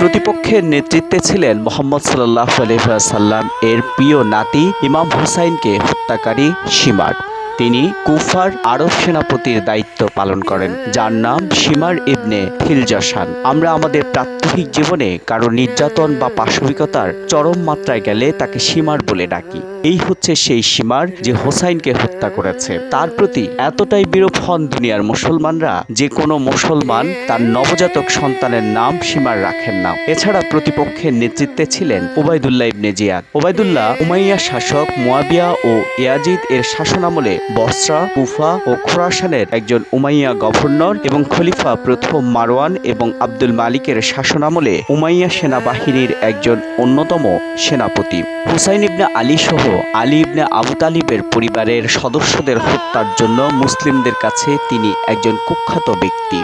প্রতিপক্ষের নেতৃত্বে ছিলেন মোহাম্মদ সাল্লাহ সাল্লাম এর প্রিয় নাতি ইমাম হুসাইনকে হত্যাকারী সীমার। তিনি কুফার আরব সেনাপতির দায়িত্ব পালন করেন, যার নাম সীমার ইবনে ফিলজাসান আমরা আমাদের প্রাত্যহিক জীবনে কারও নির্যাতন বা পাশবিকতার চরম মাত্রায় গেলে তাকে সীমার বলে ডাকি। এই হচ্ছে সেই সীমার যে হোসাইনকে হত্যা করেছে। তার প্রতি এতটাই বিরূপ হন দুনিয়ার মুসলমানরা যে কোনো মুসলমান তার নবজাতক সন্তানের নাম সীমার রাখেন না। এছাড়া প্রতিপক্ষের নেতৃত্বে ছিলেন Obaidullah ibn Ziyad. Obaidullah Umayyad শাসক মুয়াবিয়া ও ইয়াজিদ এর শাসনামলে বসরা কুফা ও খোরাসানের একজন উমাইয়া গভর্নর এবং খলিফা প্রথম মারওয়ান এবং আব্দুল মালিকের শাসনামলে উমাইয়া সেনাবাহিনীর একজন অন্যতম সেনাপতি। হুসাইন ইবনে আলী সহ আলী ইবনে আবু তালিবের পরিবারের সদস্যদের হত্যার জন্য মুসলিমদের কাছে তিনি একজন কুখ্যাত ব্যক্তি।